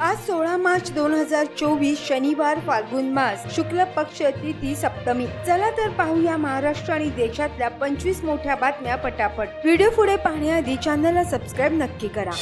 आज सोळा मार्च दोन हजार चोवीस शनिवार फाल्गुन मास. शुक्ल पक्ष तिथी सप्तमी. चला तर पाहूया महाराष्ट्र आणि देशातल्या पंचवीस मोठ्या बातम्या पटापट. व्हिडिओ पुढे पाहण्याआधी चॅनलला सबस्क्राईब नक्की करा.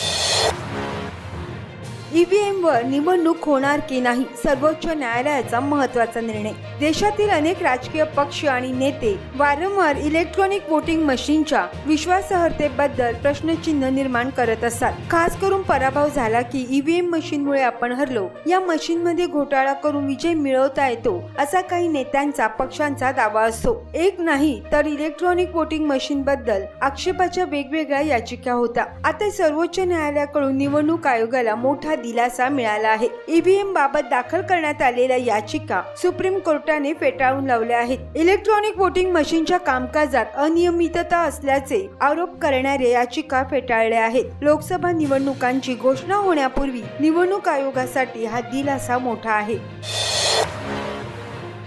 ईव्हीएम वर निवडणूक होणार की नाही? सर्वोच्च न्यायालयाचा महत्त्वाचा निर्णय. देशातील अनेक राजकीय पक्ष आणि नेते वारंवार इलेक्ट्रॉनिक वोटिंग मशीनच्या विश्वासार्हतेबद्दल प्रश्नचिन्ह निर्माण करत असतात. खास करून पराभव झाला की ईव्हीएम मशीनमुळे आपण हरलो. या मशीनमध्ये घोटाळा करून विजय मिळवता येतो असा काही नेत्यांचा पक्षांचा दावा असतो. एक नाही तर इलेक्ट्रॉनिक वोटिंग मशीन बद्दल आक्षेपाच्या वेगवेगळ्या याचिका होत्या. आता सर्वोच्च न्यायालयाकडून निवडणूक आयोगाला मोठा दिलासा मिळाला आहे. ईव्हीएम बाबत दाखल करण्यात आलेल्या याचिका सुप्रीम कोर्टाने फेटाळून लावल्या आहेत. इलेक्ट्रॉनिक वोटिंग मशीनच्या कामकाजात अनियमितता असल्याचे आरोप करणारे याचिका फेटाळल्या आहेत. लोकसभा निवडणूक निवडणुकांची घोषणा होण्यापूर्वी निवडणूक आयोगासाठी हा दिलासा मोठा आहे.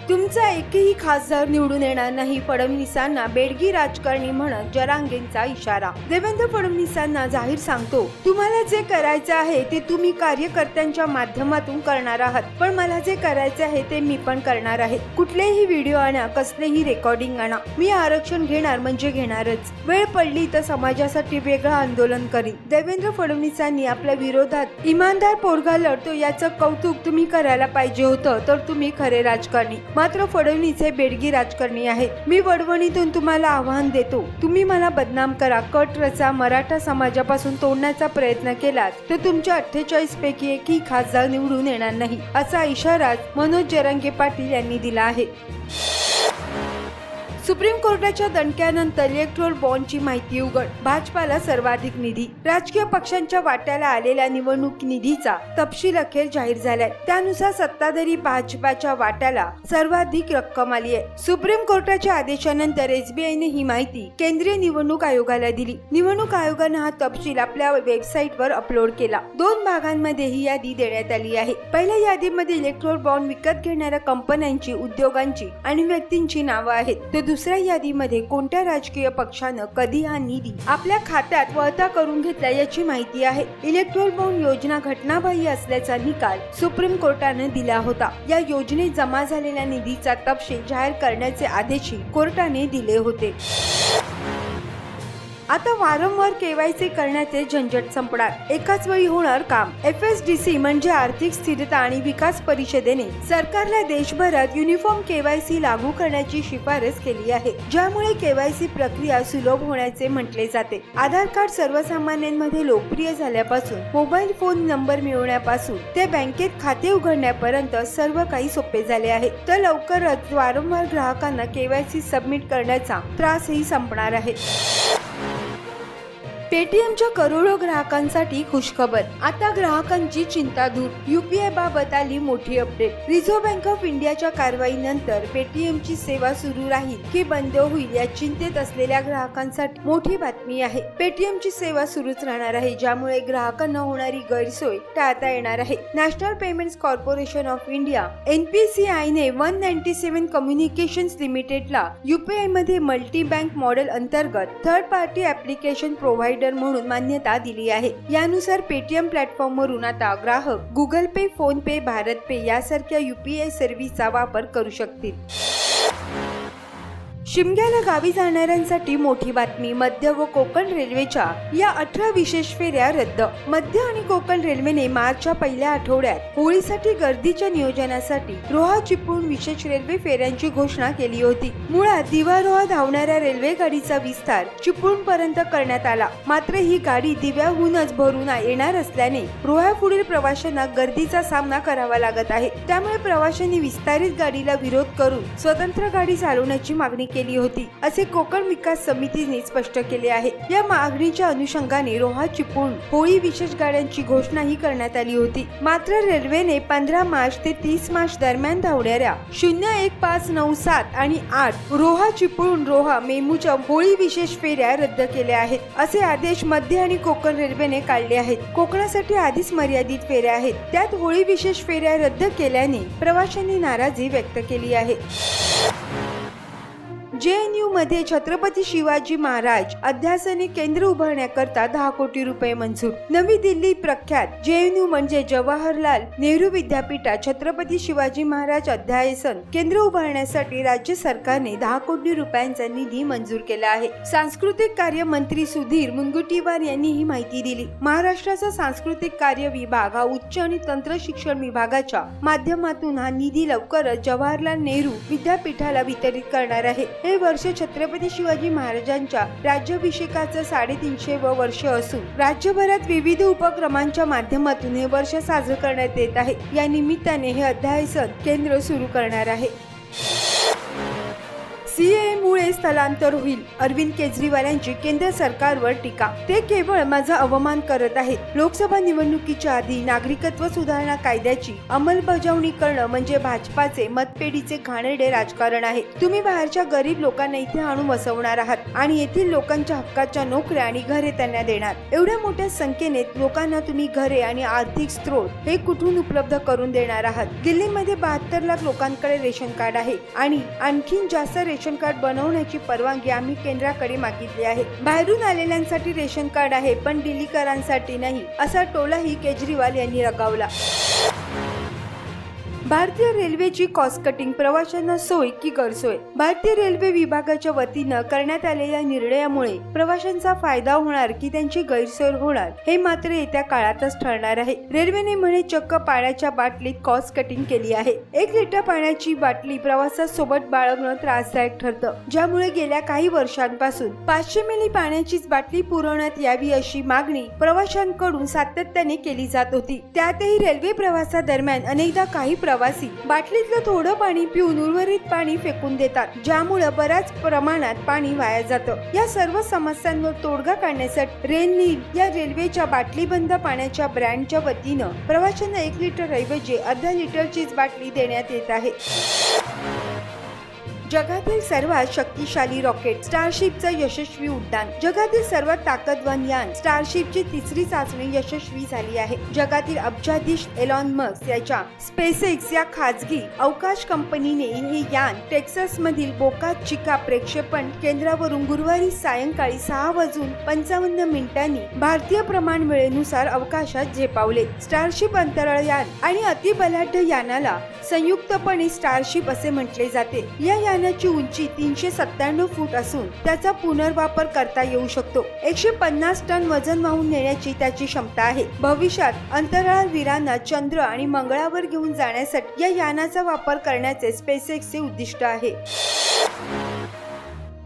तुमचा एकही खासदार निवडून येणार नाही फडणवीसांना बेडगी राजकारणी म्हणत जरांगेंचा इशारा. देवेंद्र फडणवीसांना जाहीर सांगतो तुम्हाला जे करायचं आहे ते तुम्ही कार्यकर्त्यांच्या माध्यमातून करणार आहात. पण मला जे करायचे आहे ते मी पण करणार आहे. कुठलेही व्हिडिओ आणा कसलेही रेकॉर्डिंग आणा. मी आरक्षण घेणार म्हणजे घेणारच. वेळ पडली तर समाजासाठी वेगळं आंदोलन करीन. देवेंद्र फडणवीसांनी आपल्या विरोधात इमानदार पोरगा लढतो याचं कौतुक तुम्ही करायला पाहिजे होतं तर तुम्ही खरे राजकारणी. मात्र फडणवीस हे बेडगी राजकारणी आहेत. मी वडवणीतून तुम्हाला आव्हान देतो. तुम्ही मला बदनाम करा. कट रचा. मराठा समाजापासून तोडण्याचा प्रयत्न केलात तर तुमच्या अठ्ठेचाळीस पैकी एकही खासदार निवडून येणार नाही असा इशारा मनोज जरांगे पाटील यांनी दिला आहे. सुप्रीम कोर्टाच्या दणक्यानंतर इलेक्ट्रोल बॉन्डची माहिती उघड. भाजपाला सर्वाधिक निधी. राजकीय पक्षांच्या वाट्याला आलेल्या निवडणूक निधीचा तपशील अखेर जाहीर झालाय. त्यानुसार सत्ताधारी भाजपाच्या वाट्याला सर्वाधिक रक्कम आली आहे. सुप्रीम कोर्टाच्या आदेशानंतर एसबीआयने ही माहिती केंद्रीय निवडणूक आयोगाला दिली. निवडणूक आयोगानं हा तपशील आपल्या वेबसाईटवर अपलोड केला. दोन भागांमध्ये ही यादी देण्यात आली आहे. पहिल्या यादीमध्ये इलेक्ट्रोल बॉन्ड विकत घेणाऱ्या कंपन्यांची उद्योगांची आणि व्यक्तींची नावं आहेत. तर दुसऱ्या यादीमध्ये कोणत्या राजकीय पक्षानं कधी हा निधी आपल्या खात्यात वळता करून घेतला याची माहिती आहे. इलेक्ट्रोल बॉन्ड योजना घटनाबाह्य असल्याचा निकाल सुप्रीम कोर्टाने दिला होता. या योजनेत जमा झालेल्या निधीचा तपशील जाहीर करण्याचे आदेशही कोर्टाने दिले होते. आता वारंवार केवायसी करण्याचे झंझट संपणार. एकाच वेळी होणार काम. एफ एस डी सी म्हणजे आर्थिक स्थिरता आणि विकास परिषदेने सरकारला देशभरात युनिफॉर्म केवायसी लागू करण्याची शिफारस केली आहे. ज्यामुळे केवायसी प्रक्रिया सुलभ होण्याचे म्हटले जाते. आधार कार्ड सर्वसामान्यांमध्ये लोकप्रिय झाल्यापासून मोबाईल फोन नंबर मिळवण्यापासून ते बँकेत खाते उघडण्यापर्यंत सर्व काही सोपे झाले आहे. तर लवकरच वारंवार ग्राहकांना केवायसी सबमिट करण्याचा त्रासही संपणार आहे. पेटीएमच्या करोडो ग्राहकांसाठी खुशखबर. आता ग्राहकांची चिंता दूर. युपीआय बाबत आली मोठी अपडेट रिझर्व्ह बँक ऑफ इंडियाच्या कारवाईनंतर पेटीएमची सेवा सुरू राहील की बंद होईल या चिंतेत असलेल्या ग्राहकांसाठी मोठी बातमी आहे. पेटीएमची सेवा सुरूच राहणार आहे ज्यामुळे ग्राहकांना होणारी गैरसोय टाळता येणार आहे. National Payments Corporation of India NPCI ने वन नाईन्टी सेव्हन कम्युनिकेशन्स लिमिटेडला युपीआयमध्ये मल्टी बँक मॉडेल अंतर्गत थर्ड पार्टी ऍप्लिकेशन प्रोव्हायडर म्हणून मान्यता दिली आहे. यानुसार पेटीएम प्लॅटफॉर्मवरून आता ग्राहक Google Pay PhonePe BharatPe यासारख्या युपीआय सर्व्हिसचा वापर करू शकतील. शिमग्याला गावी जाणाऱ्यांसाठी मोठी बातमी मध्य व कोकण रेल्वेच्या या अठरा विशेष फेऱ्या रद्द. मध्य आणि कोकण रेल्वेने मार्चच्या पहिल्या आठवड्यात होळीसाठी गर्दीच्या नियोजनासाठी रोहा चिपळूण विशेष रेल्वे फेऱ्यांची घोषणा केली होती. मुळात दिवारोहा धावणाऱ्या रेल्वे गाडीचा विस्तार चिपळूण पर्यंत करण्यात आला. मात्र ही गाडी दिव्याहूनच भरून येणार असल्याने रोहा पुढील प्रवाशांना गर्दीचा सामना करावा लागत आहे. त्यामुळे प्रवाशांनी विस्तारित गाडीला विरोध करून स्वतंत्र गाडी चालवण्याची मागणी केली. केली होती. असे कोकण विकास समितीने स्पष्ट केले आहे. या मागणीच्या अनुषंगाने रोहा चिपळूण होळी विशेष गाड्यांची घोषणाही करण्यात आली होती. मात्र रेल्वेने पंधरा मार्च ते तीस मार्च दरम्यान धावणाऱ्या शून्य एक पाच नऊ सात आणि आठ रोहा चिपळूण रोहा मेमूच्या होळी विशेष फेऱ्या रद्द केल्या आहेत. असे आदेश मध्य आणि कोकण रेल्वेने काढले आहेत. कोकणासाठी आधीच मर्यादित फेऱ्या आहेत. त्यात होळी विशेष फेऱ्या रद्द केल्याने प्रवाशांनी नाराजी व्यक्त केली आहे. जे एनमध्ये छत्रपती शिवाजी महाराज अध्यासने केंद्र उभारण्याकरता दहा कोटी रुपये मंजूर. नवी दिल्ली प्रख्यात जे एन यू म्हणजे जवाहरलाल नेहरू विद्यापीठात छत्रपती शिवाजी महाराज अध्यासन केंद्र उभारण्यासाठी राज्य सरकारने दहा कोटी रुपयांचा निधी मंजूर केला आहे. सांस्कृतिक कार्य मंत्री सुधीर मुनगुटीवार यांनी ही माहिती दिली. महाराष्ट्राचा सांस्कृतिक कार्य विभाग हा उच्च आणि तंत्र शिक्षण विभागाच्या माध्यमातून हा निधी लवकरच जवाहरलाल नेहरू विद्यापीठाला वितरित करणार आहे. हे वर्ष छत्रपती शिवाजी महाराजांच्या राज्याभिषेकाचं साडेतीनशे व वर्ष असून राज्यभरात विविध उपक्रमांच्या माध्यमातून हे वर्ष साजरं करण्यात येत आहे. या निमित्ताने हे अध्यासन केंद्र सुरू करणार आहे. सीएमुळे स्थलांतर होईल. अरविंद केजरीवाल यांची केंद्र सरकारवर टीका. ते केवळ माझा अवमान करत आहेत. लोकसभा निवडणुकीच्या आधी नागरिकत्व सुधारणा कायद्याची अंमलबजावणी करणं म्हणजे भाजपाचे मतपेढीचे घाणेरडे राजकारण आहे. तुम्ही बाहेरच्या गरीब लोकांना इथे आणून वसवणार आहात आणि येथील लोकांच्या हक्काच्या नोकऱ्या आणि घरे त्यांना देणार. एवढ्या मोठ्या संख्येने लोकांना तुम्ही घरे आणि आर्थिक स्त्रोत हे कुठून उपलब्ध करून देणार आहात? दिल्लीमध्ये बहात्तर लाख लोकांकडे रेशन कार्ड आहे आणि आणखीन जास्त रेशन रेशन कार्ड बनवण्याची परवानगी आम्ही केंद्राकडे मागितली आहे. बाहेरून आलेल्यांसाठी रेशन कार्ड आहे पण दिल्लीकरांसाठी नाही असा टोलाही केजरीवाल यांनी लगावला भारतीय रेल्वेची कॉस्ट कटिंग प्रवाशांना सोय की गैरसोय? भारतीय रेल्वे विभागाच्या वतीनं करण्यात आलेल्या निर्णयामुळे प्रवाशांचा फायदा होणार की त्यांची गैरसोय होणार हे मात्र येत्या काळातच ठरणार आहे. रेल्वेने म्हणे चक्क पाण्याच्या बाटलीत कॉस्ट कटिंग केली आहे. एक लिटर पाण्याची बाटली प्रवासासोबत बाळगणं त्रासदायक ठरतं ज्यामुळे गेल्या काही वर्षांपासून पाचशे मिली पाण्याचीच बाटली पुरवण्यात यावी अशी मागणी प्रवाशांकडून सातत्याने केली जात होती. त्यातही रेल्वे प्रवासादरम्यान अनेकदा काही प्रवासी बाटलीतलं थोडं पाणी पिऊन उर्वरित पाणी फेकून देतात ज्यामुळे बऱ्याच प्रमाणात पाणी वाया जातं. या सर्व समस्यांवर तोडगा काढण्यासाठी रेल नील या रेल्वेच्या बाटलीबंद पाण्याच्या ब्रँडच्या वतीनं प्रवाशांना एक लिटर ऐवजी अर्धा लिटरचीच बाटली देण्यात येत आहे. जगातील सर्वात शक्तिशाली रॉकेट स्टारशिपचं यशस्वी उड्डाण. जगातील सर्वात ताकदवान यान स्टारशिपची तिसरी चाचणी यशस्वी झाली आहे. जगातील अब्जाधीश एलॉन मस्क याच्या स्पेसएक्स या खाजगी अवकाश कंपनीने हे यान टेक्सास मधील बोका चिका प्रेक्षेपण केंद्रावरून गुरुवारी सायंकाळी सहा वाजून पंचावन्न मिनिटांनी भारतीय प्रमाण वेळेनुसार अवकाशात झेपावले. स्टारशिप अंतराळ यान आणि अतिबलाढ्य यानाला संयुक्तपणे स्टारशिप असे म्हटले जाते. या यानाची उंची तीनशे सत्त्याण्णव फूट असून त्याचा पुनर्वापर करता येऊ शकतो. एकशे पन्नास टन वजन वाहून नेण्याची त्याची क्षमता आहे. भविष्यात अंतराळवीरांना चंद्र आणि मंगळावर घेऊन जाण्यासाठी या यानाचा वापर करण्याचे स्पेसएक्सचे उद्दिष्ट आहे.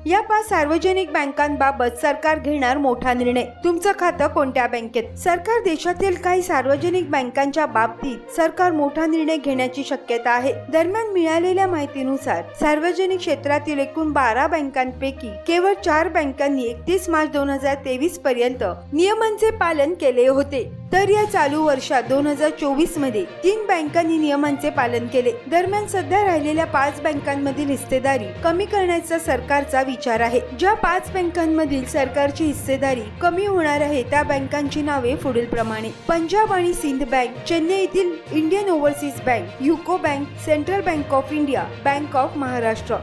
या पाच सार्वजनिक बँकांबाबत सरकार घेणार मोठा निर्णय. तुमचं खातं कोणत्या बँकेत? सरकार देशातील काही सार्वजनिक बँकांच्या बाबतीत सरकार मोठा निर्णय घेण्याची शक्यता आहे. दरम्यान मिळालेल्या माहितीनुसार सार्वजनिक क्षेत्रातील एकूण बारा बँकांपैकी केवळ चार बँकांनी एकतीस मार्च दोन हजार तेवीस पर्यंत नियमांचे पालन केले होते. तर या चालू वर्षात दोन हजार चोवीसमध्ये तीन बँकांनी नियमांचे पालन केले. दरम्यान सध्या राहिलेल्या पाच बँकांमधील हिस्सेदारी कमी करण्याचा सरकारचा विचार आहे. ज्या पाच बँकांमधील सरकारची हिस्सेदारी कमी होणार आहे त्या बँकांची नावे पुढील प्रमाणे. पंजाब आणि सिंध बँक चेन्नई येथील Indian Overseas Bank UCO Bank Central Bank of India Bank of Maharashtra.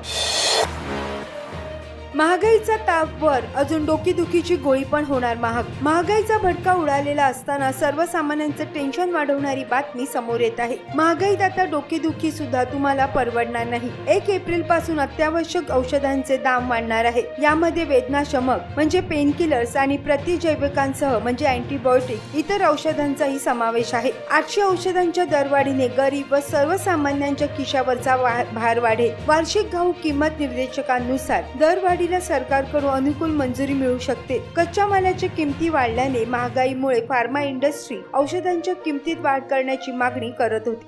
महागाईचा तापवर अजून डोकेदुखीची गोळी पण होणार महाग. महागाईचा भटका उडालेला असताना सर्वसामान्यांचं टेन्शन वाढवणारी बातमी समोर येत आहे. महागाईत आता डोकेदुखी सुद्धा तुम्हाला परवडणार नाही. एक एप्रिलपासून अत्यावश्यक औषधांचे दाम वाढणार आहे. यामध्ये वेदनाशमक म्हणजे पेन किलर्स आणि प्रतिजैविकांसह म्हणजे अँटीबायोटिक इतर औषधांचाही समावेश आहे. आठशे औषधांच्या दरवाढीने गरीब व सर्वसामान्यांच्या खिशावरचा भार वाढेल. वार्षिक घाऊ किंमत निर्देशकांनुसार आघाडीला सरकारकडून अनुकूल मंजुरी मिळू शकते. कच्च्या मालाच्या किमती वाढल्याने महागाईमुळे फार्मा इंडस्ट्री औषधांच्या किमतीत वाढ करण्याची मागणी करत होती.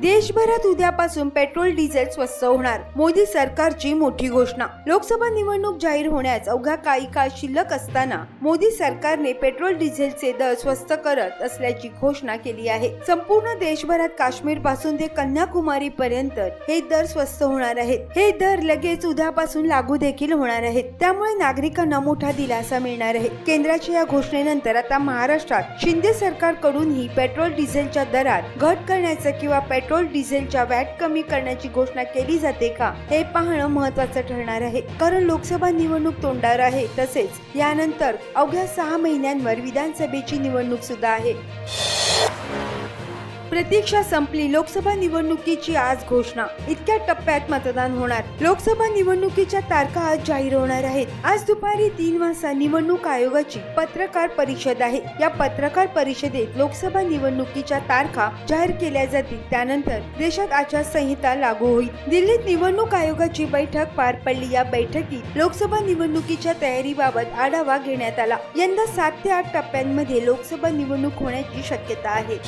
देशभरात उद्यापासून पेट्रोल डिझेल स्वस्त होणार. मोदी सरकारची मोठी घोषणा. लोकसभा निवडणूक जाहीर होण्यास अवघा काही काळ शिल्लक असताना मोदी सरकारने पेट्रोल डिझेलचे दर स्वस्त करत असल्याची घोषणा केली आहे. संपूर्ण देशभरात काश्मीरपासून ते कन्याकुमारी पर्यंत हे दर स्वस्त होणार आहेत. हे दर लगेच उद्यापासून लागू देखील होणार आहेत. त्यामुळे नागरिकांना मोठा दिलासा मिळणार आहे. केंद्राच्या या घोषणेनंतर आता महाराष्ट्रात शिंदे सरकारकडूनही पेट्रोल डिझेलच्या दरात घट करण्याचं किंवा पेट्रोल पेट्रोल डिझेलच्या वॅट कमी करण्याची घोषणा केली जाते का? हे पाहणं महत्वाचं ठरणार आहे. कारण लोकसभा निवडणूक तोंडावर आहे तसेच यानंतर अवघ्या सहा महिन्यांवर विधानसभेची निवडणूक सुद्धा आहे. प्रतीक्षा संपली. लोकसभा निवडणुकीची आज घोषणा. इतक्या टप्प्यात मतदान होणार. लोकसभा निवडणुकीच्या तारखा आज जाहीर होणार आहेत. आज दुपारी तीन वाजता निवडणूक आयोगाची पत्रकार परिषद आहे. या पत्रकार परिषदेत लोकसभा निवडणुकीच्या तारखा जाहीर केल्या जातील. त्यानंतर देशात आचारसंहिता लागू होईल. दिल्लीत निवडणूक आयोगाची बैठक पार पडली. या बैठकीत लोकसभा निवडणुकीच्या तयारीबाबत आढावा घेण्यात आला. यंदा सात ते आठ टप्प्यांमध्ये लोकसभा निवडणूक होण्याची शक्यता आहे.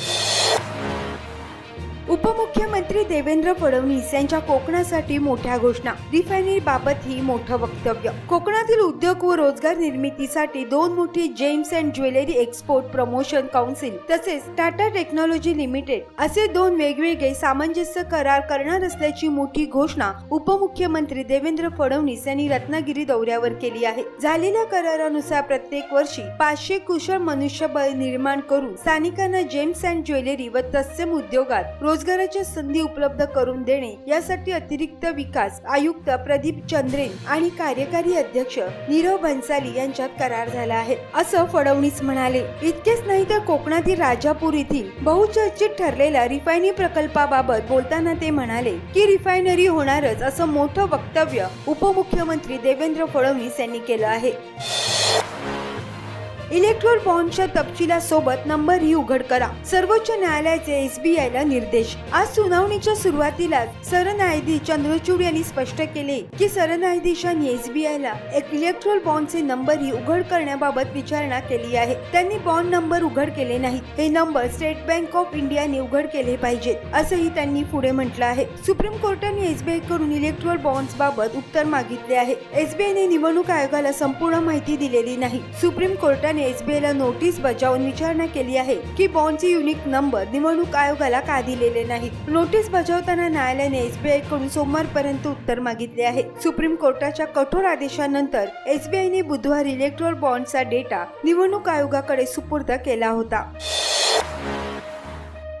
उपमुख्यमंत्री देवेंद्र फडणवीस यांच्या कोकणासाठी मोठ्या घोषणा. रिफायनरी बाबत ही मोठं वक्तव्य. कोकणातील उद्योग व रोजगार निर्मितीसाठी दोन मोठी gems and jewellery export promotion council तसेच टाटा टेक्नॉलॉजी लिमिटेड असे दोन वेगवेगळे सामंजस्य करार करणार असल्याची मोठी घोषणा उपमुख्यमंत्री देवेंद्र फडणवीस यांनी रत्नागिरी दौऱ्यावर केली आहे. झालेल्या करारानुसार प्रत्येक वर्षी पाचशे कुशल मनुष्यबळ निर्माण करून स्थानिकांना जेम्स अँड ज्वेलरी व तत्सम उद्योगात रोजगाराच्या संधी उपलब्ध करून देणे यासाठी अतिरिक्त विकास आयुक्त प्रदीप चंद्रेन आणि कार्यकारी अध्यक्ष नीरव भन्साली यांच्यात करार झाला आहे. असं फडणवीस म्हणाले इतकेच नाही तर कोकणातील राजापूर येथील बहुचर्चित ठरलेल्या रिफायनरी प्रकल्पाबाबत बोलताना ते म्हणाले की रिफायनरी होणारच असं मोठं वक्तव्य उपमुख्यमंत्री देवेंद्र फडणवीस यांनी केलं आहे. इलेक्ट्रोल बॉन्डच्या तपशिलासोबत नंबरही उघड करा. सर्वोच्च न्यायालयाचे एसबीआय ला निर्देश. आज सुनावणीच्या सुरुवातीलाच सरन्यायाधीश चंद्रचूड यांनी स्पष्ट केले की सरन्यायाधीशांनी एसबीआय ला एक इलेक्ट्रोल बॉन्डचे नंबरही उघड करण्याबाबत विचारणा केली आहे. त्यांनी बॉन्ड नंबर उघड केले नाहीत. हे नंबर स्टेट बँक ऑफ इंडियाने उघड केले पाहिजेत असंही त्यांनी पुढे म्हटलं आहे. सुप्रीम कोर्टाने एसबीआयकडून इलेक्ट्रोल बॉन्ड्स बाबत उत्तर मागितले आहे. एसबीआयने निवडणूक आयोगाला संपूर्ण माहिती दिलेली नाही. सुप्रीम कोर्टाने एसबीआय ला नोटीस बजावून विचारणा केली आहे की बॉन्डचे युनिक नंबर निवडणूक आयोगाला का दिलेले नाहीत नोटीस बजावताना न्यायालयाने एसबीआयकडून सोमवारपर्यंत उत्तर मागितले आहे. सुप्रीम कोर्टाच्या कठोर आदेशानंतर एसबीआयने बुधवारी इलेक्ट्रॉल बॉन्डचा डेटा निवडणूक आयोगाकडे सुपूर्द केला होता.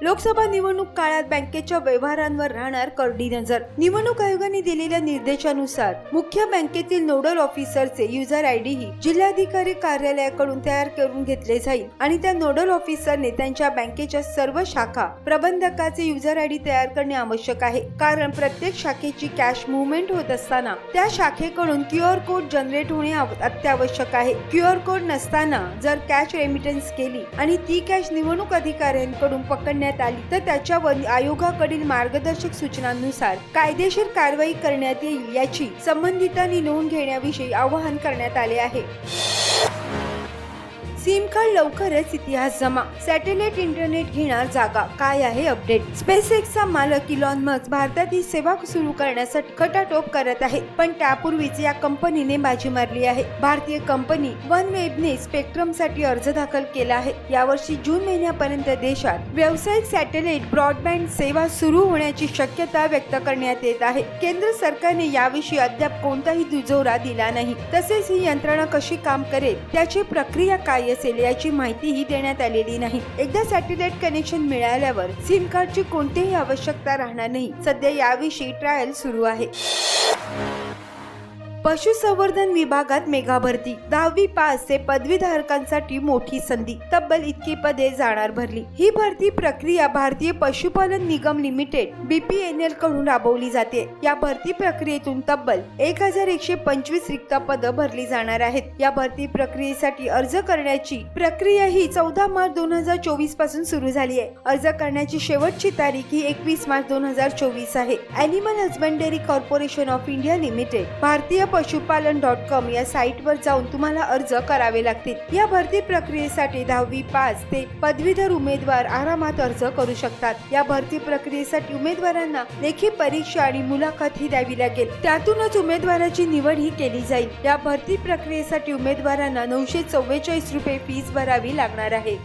लोकसभा निवडणूक काळात बँकेच्या व्यवहारांवर राहणार करडी नजर. निवडणूक आयोगाने दिलेल्या निर्देशानुसार मुख्य बँकेतील नोडल ऑफिसरचे युजर आय डी ही जिल्हाधिकारी कार्यालयाकडून तयार करून घेतले जाईल आणि त्या नोडल ऑफिसरने त्यांच्या बँकेच्या सर्व शाखा प्रबंधकाचे युजर आय डी तयार करणे आवश्यक आहे. कारण प्रत्येक शाखेची कॅश मुवमेंट होत असताना त्या शाखेकडून क्यू आर कोड जनरेट होणे अत्यावश्यक आहे. क्यू आर कोड नसताना जर कॅश रेमिटन्स केली आणि ती कॅश निवडणूक अधिकाऱ्यांकडून पकडण्यात आली. तर त्याच्यावर आयोगाकडील मार्गदर्शक सूचनांनुसार कायदेशीर कारवाई करण्यात येईल याची संबंधितांनी नोंद घेण्याविषयी आवाहन करण्यात आले आहे. सिम कार्ड लवकरच इतिहास जमा. सॅटेलाइट इंटरनेट घेणार जागा. काय आहे अपडेट? स्पेस एक्सचा मालक इलॉन मस्क भारतात ही सेवा सुरू करण्यासाठी खटाटोप करत आहे. पण त्यापूर्वीच या कंपनीने बाजी मारली आहे. भारतीय कंपनी वन वेबने स्पेक्ट्रमसाठी अर्ज दाखल केला आहे. यावर्षी जून महिन्यापर्यंत देशात व्यावसायिक सॅटेलाइट ब्रॉडबँड सेवा सुरू होण्याची शक्यता व्यक्त करण्यात येत आहे. केंद्र सरकारने याविषयी अद्याप कोणताही दुजोरा दिला नाही. तसेच ही यंत्रणा कशी काम करेल त्याची प्रक्रिया काय असेल याची माहितीही देण्यात आलेली नाही. एकदा सॅटेलाइट कनेक्शन मिळाल्यावर सिम कार्डची कोणतीही आवश्यकता राहणार नाही. सध्या याविषयी ट्रायल सुरू आहे. पशुसंवर्धन विभागात मेगा भरती. दहावी पास ते पदवीधारकांसाठी मोठी संधी. तब्बल इतकी पदे जाणार भरली. ही भरती प्रक्रिया भारतीय पशुपालन निगम लिमिटेड बीपीएनएलकडून राबवली जाते. या भरती प्रक्रियेतून तब्बल एक हजार एकशे पंचवीस रिक्त पद भरली जाणार आहेत. या भरती प्रक्रियेसाठी अर्ज करण्याची प्रक्रिया ही चौदा मार्च दोन हजार चोवीसपासून सुरू झाली आहे. अर्ज करण्याची शेवटची तारीख ही एकवीस मार्च दोन हजार चोवीस आहे. Animal Husbandry Corporation of India Limited भारतीय पशुपालन डॉट कॉम या साईटवर जाऊन तुम्हाला अर्ज करावे लागतील. या भरती प्रक्रियेसाठी दहावी पास ते पदवीधर उमेदवार आरामात अर्ज करू शकतात. या भरती प्रक्रियेसाठी उमेदवारांना लेखी परीक्षा आणि मुलाखत ही द्यावी लागेल. त्यातूनच उमेदवाराची निवड ही केली जाईल. या भरती प्रक्रियेसाठी उमेदवारांना नऊशे चव्वेचाळीस रुपये फीस भरावी लागणार आहे.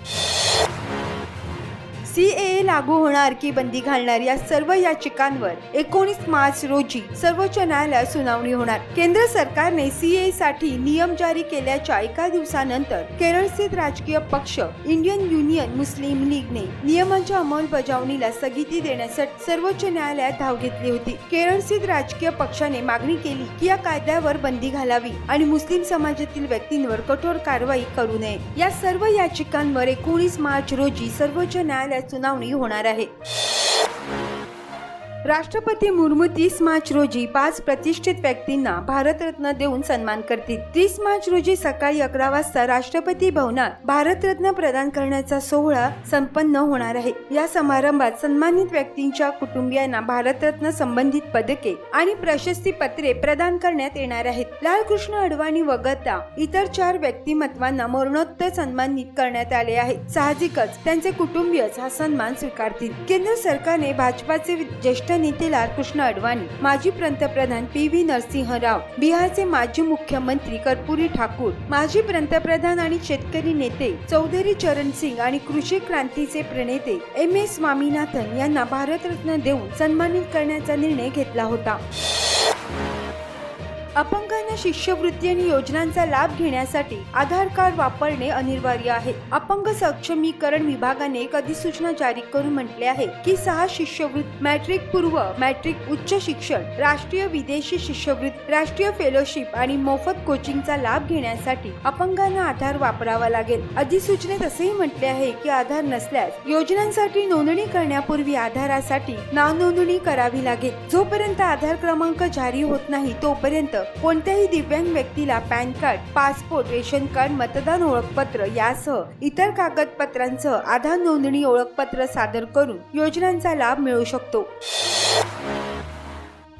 सीए लागू होणार की बंदी घालणार या सर्व याचिकांवर एकोणीस मार्च रोजी सर्वोच्च न्यायालयात सुनावणी होणार. केंद्र सरकारने सीए साठी नियम जारी केल्याच्या एका दिवसानंतर केरळ स्थित राजकीय पक्ष इंडियन युनियन मुस्लिम लीगने नियमांच्या अंमलबजावणीला स्थगिती देण्यासाठी सर्वोच्च न्यायालयात धाव घेतली होती. केरळ स्थित राजकीय पक्षाने मागणी केली की या कायद्यावर बंदी घालावी आणि मुस्लिम समाजातील व्यक्तींवर कठोर कारवाई करू नये. या सर्व याचिकांवर एकोणीस मार्च रोजी सर्वोच्च न्यायालयात सुनावणी होणार आहे. राष्ट्रपती मुर्मू तीस मार्च रोजी पाच प्रतिष्ठित व्यक्तींना भारतरत्न देऊन सन्मान करतील. तीस मार्च रोजी सकाळी अकरा वाजता राष्ट्रपती भवनात भारतरत्न प्रदान करण्याचा सोहळा संपन्न होणार आहे. या समारंभात सन्मानित व्यक्तींच्या कुटुंबियांना भारतरत्न संबंधित पदके आणि प्रशस्ती पत्रे प्रदान करण्यात येणार आहेत. लालकृष्ण अडवाणी वगळता इतर चार व्यक्तिमत्वांना मरणोत्तर सन्मानित करण्यात आले आहे साहजिकच त्यांचे कुटुंबीयच हा सन्मान स्वीकारतील. केंद्र सरकारने भाजपाचे ज्येष्ठ नेते लालकृष्ण अडवाणी माजी पंतप्रधान पी व्ही नरसिंह राव बिहारचे माजी मुख्यमंत्री कर्पुरी ठाकूर माजी पंतप्रधान आणि शेतकरी नेते चौधरी चरण सिंग आणि कृषी क्रांतीचे प्रणेते एम एस स्वामीनाथन यांना भारतरत्न देऊन सन्मानित करण्याचा निर्णय घेतला होता. अपंगांना शिष्यवृत्ती आणि योजनांचा लाभ घेण्यासाठी आधार कार्ड वापरणे अनिवार्य आहे. अपंग सक्षमीकरण विभागाने एक अधिसूचना जारी करून म्हटले आहे की सहा शिष्यवृत्ती मॅट्रिक पूर्व मॅट्रिक उच्च शिक्षण राष्ट्रीय विदेशी शिष्यवृत्ती राष्ट्रीय फेलोशिप आणि मोफत कोचिंगचा लाभ घेण्यासाठी अपंगांना आधार वापरावा लागेल. अधिसूचनेत असेही म्हटले आहे की आधार नसल्यास योजनांसाठी नोंदणी करण्यापूर्वी आधारासाठी नाव नोंदणी करावी लागेल. जोपर्यंत आधार क्रमांक जारी होत नाही तोपर्यंत कोणत्याही दिव्यांग व्यक्तीला PAN card passport ration card मतदान ओळखपत्र यासह इतर कागदपत्रांसह आधार नोंदणी ओळखपत्र सादर करून योजनांचा लाभ मिळू शकतो.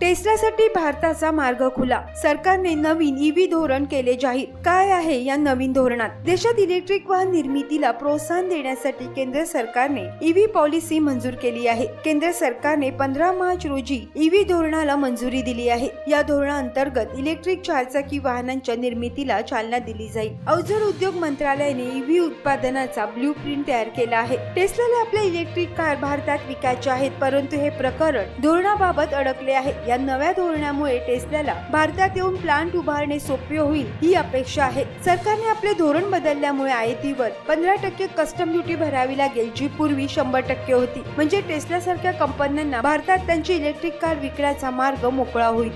टेस्लासाठी भारताचा मार्ग खुला. सरकारने नवीन ईव्ही धोरण केले जाहीर. काय आहे या नवीन धोरणात? देशात इलेक्ट्रिक वाहन निर्मितीला प्रोत्साहन देण्यासाठी केंद्र सरकारने ईव्ही पॉलिसी मंजूर केली आहे. केंद्र सरकारने पंधरा मार्च रोजी ईव्ही धोरणाला मंजुरी दिली आहे. या धोरणाअंतर्गत इलेक्ट्रिक चारचाकी वाहनांच्या निर्मितीला चालना दिली जाईल. अवजड उद्योग मंत्रालयाने ईव्ही उत्पादनाचा ब्ल्यू प्रिंट तयार केला आहे. टेस्लाला आपल्या इलेक्ट्रिक कार भारतात विकायचे आहेत परंतु हे प्रकरण धोरणाबाबत अडकले आहे. या नव्या धोरणामुळे टेस्लाला भारतात येऊन प्लांट उभारणे सोपे होईल ही अपेक्षा आहे. सरकारने आपले धोरण बदलल्यामुळे आयातीवर पंधरा टक्के कस्टम ड्युटी भरावी लागेल जी पूर्वी शंभर टक्के होती. म्हणजे टेस्ला सारख्या कंपन्यांना भारतात त्यांची इलेक्ट्रिक कार विकण्याचा मार्ग मोकळा होईल.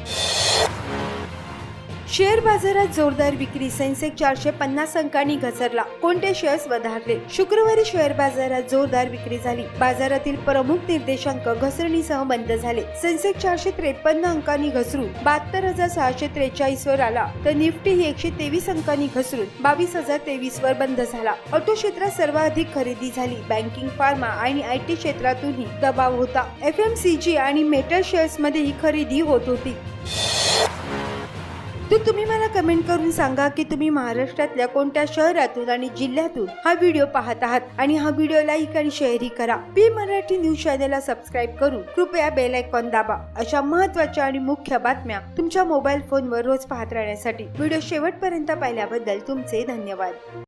शेअर बाजारात जोरदार विक्री. सेन्सेक्स चारशे पन्नास अंकांनी घसरला. कोणते शेअर्स वधारले? शुक्रवारी शेअर बाजारात जोरदार विक्री झाली. बाजारातील प्रमुख निर्देशांक घसरणीसह बंद झाले. सेन्सेक्स चारशे त्रेपन्न अंकांनी घसरून बहात्तर हजार सहाशे त्रेचाळीस वर आला. तर निफ्टी ही एकशे तेवीस अंकांनी घसरून बावीस हजार तेवीस वर बंद झाला. ऑटो क्षेत्रात सर्वाधिक खरेदी झाली. बँकिंग फार्मा आणि आय टी क्षेत्रातूनही दबाव होता. एफ एम सी जी आणि मेटल शेअर्समध्ये ही खरेदी होत होती. तर तुम्ही मला कमेंट करून सांगा की तुम्ही महाराष्ट्रातल्या कोणत्या शहरातून आणि जिल्ह्यातून हा व्हिडिओ पाहत आहात? आणि हा व्हिडिओ लाईक आणि शेअरही करा. पी मराठी न्यूज चॅनलला सबस्क्राईब करून कृपया बेल आयकॉन दाबा. अशा महत्त्वाच्या आणि मुख्य बातम्या तुमच्या मोबाईल फोनवर रोज पाहत राहण्यासाठी. व्हिडिओ शेवटपर्यंत पाहिल्याबद्दल तुमचे धन्यवाद.